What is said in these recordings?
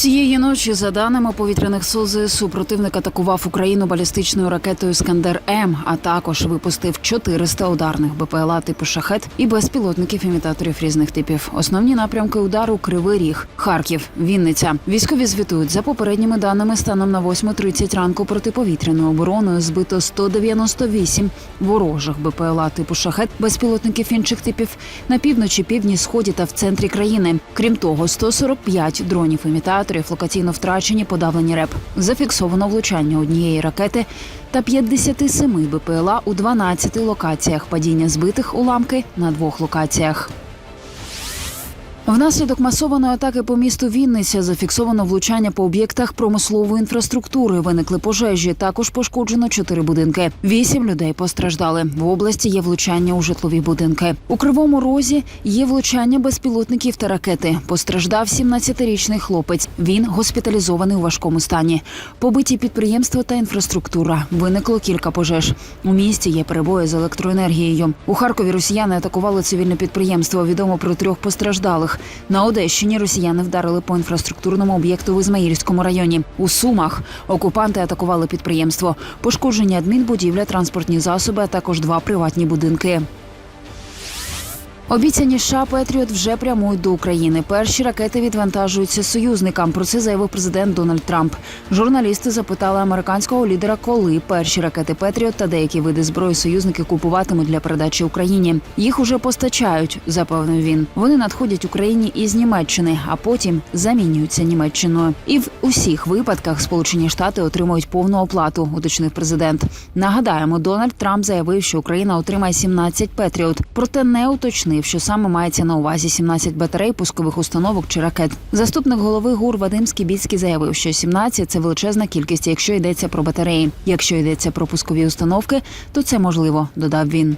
Цієї ночі, за даними повітряних сил ЗСУ, противник атакував Україну балістичною ракетою Скандер М, а також випустив 400 ударних БПЛА типу шахет і безпілотників імітаторів різних типів. Основні напрямки удару Кривий Ріг, Харків, Вінниця. Військові звітують за попередніми даними станом на 8.30 ранку протиповітряною обороною збито 198 ворожих БПЛА типу шахет, безпілотників інших типів на півночі, півдні, сході та в центрі країни. Крім того, 145 дронів імітаторів локаційно втрачені, подавлені РЕП. Зафіксовано влучання однієї ракети та 57 БПЛА у 12 локаціях. Падіння збитих уламки на двох локаціях. Внаслідок масованої атаки по місту Вінниця зафіксовано влучання по об'єктах промислової інфраструктури. Виникли пожежі. Також пошкоджено чотири будинки. Вісім людей постраждали. В області є влучання у житлові будинки. У кривому розі є влучання безпілотників та ракети. Постраждав 17-річний хлопець. Він госпіталізований у важкому стані. Побиті підприємства та інфраструктура. Виникло кілька пожеж. У місті є перебої з електроенергією. У Харкові росіяни атакували цивільне підприємство. Відомо про трьох постраждалих. На Одещині росіяни вдарили по інфраструктурному об'єкту в Ізмаїльському районі. У Сумах окупанти атакували підприємство. Пошкоджені адмінбудівля, транспортні засоби, а також два приватні будинки. Обіцяні США Петріот вже прямують до України. Перші ракети відвантажуються союзникам. Про це заявив президент Дональд Трамп. Журналісти запитали американського лідера, коли перші ракети Петріот та деякі види зброї союзники купуватимуть для передачі Україні. Їх уже постачають, запевнив він. Вони надходять Україні із Німеччини, а потім замінюються Німеччиною. І в усіх випадках Сполучені Штати отримують повну оплату, уточнив президент. Нагадаємо, Дональд Трамп заявив, що Україна отримає 17 Петріот, проте не уточнив, що саме мається на увазі 17 батарей, пускових установок чи ракет. Заступник голови ГУР Вадим Скібіцький заявив, що 17 – це величезна кількість, якщо йдеться про батареї. Якщо йдеться про пускові установки, то це можливо, додав він.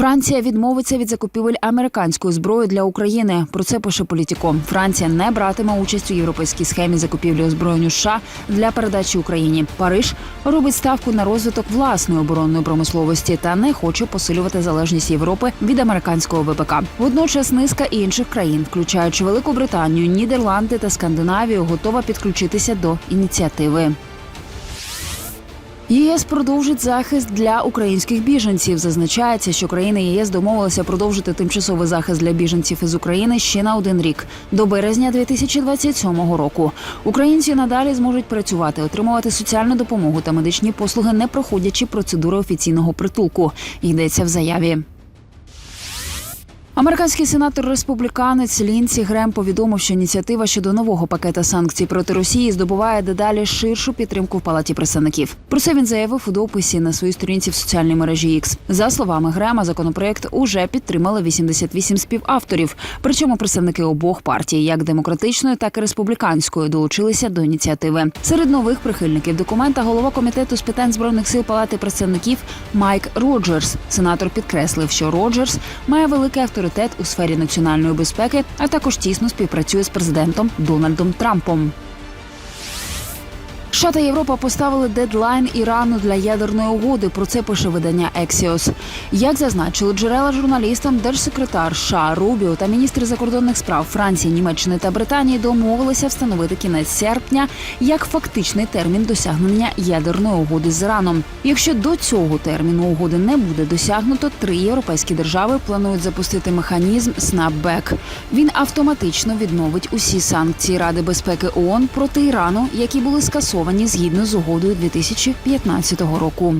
Франція відмовиться від закупівель американської зброї для України. Про це пише Політіко. Франція не братиме участь у європейській схемі закупівлі озброєнь США для передачі Україні. Париж робить ставку на розвиток власної оборонної промисловості та не хоче посилювати залежність Європи від американського ВПК. Водночас низка інших країн, включаючи Велику Британію, Нідерланди та Скандинавію, готова підключитися до ініціативи. ЄС продовжить захист для українських біженців. Зазначається, що країни ЄС домовилися продовжити тимчасовий захист для біженців із України ще на один рік до березня 2027 року. Українці надалі зможуть працювати, отримувати соціальну допомогу та медичні послуги, не проходячи процедури офіційного притулку. Йдеться в заяві. Американський сенатор республіканець Лінсі Грем повідомив, що ініціатива щодо нового пакета санкцій проти Росії здобуває дедалі ширшу підтримку в палаті представників. Про це він заявив у дописі на своїй сторінці в соціальній мережі X. За словами Грема, законопроект уже підтримали 88 співавторів. Причому представники обох партій, як демократичної, так і республіканської, долучилися до ініціативи. Серед нових прихильників документа голова комітету з питань збройних сил палати представників Майк Роджерс. Сенатор підкреслив, що Роджерс має великий авторитет у сфері національної безпеки, а також тісно співпрацює з президентом Дональдом Трампом. США та Європа поставили дедлайн Ірану для ядерної угоди. Про це пише видання Ексіос. Як зазначили джерела журналістам, держсекретар США Рубіо та міністри закордонних справ Франції, Німеччини та Британії домовилися встановити кінець серпня як фактичний термін досягнення ядерної угоди з Іраном. Якщо до цього терміну угоди не буде досягнуто, три європейські держави планують запустити механізм Snapback. Він автоматично відновить усі санкції Ради безпеки ООН проти Ірану, які були скасовані згідно з угодою 2015 року.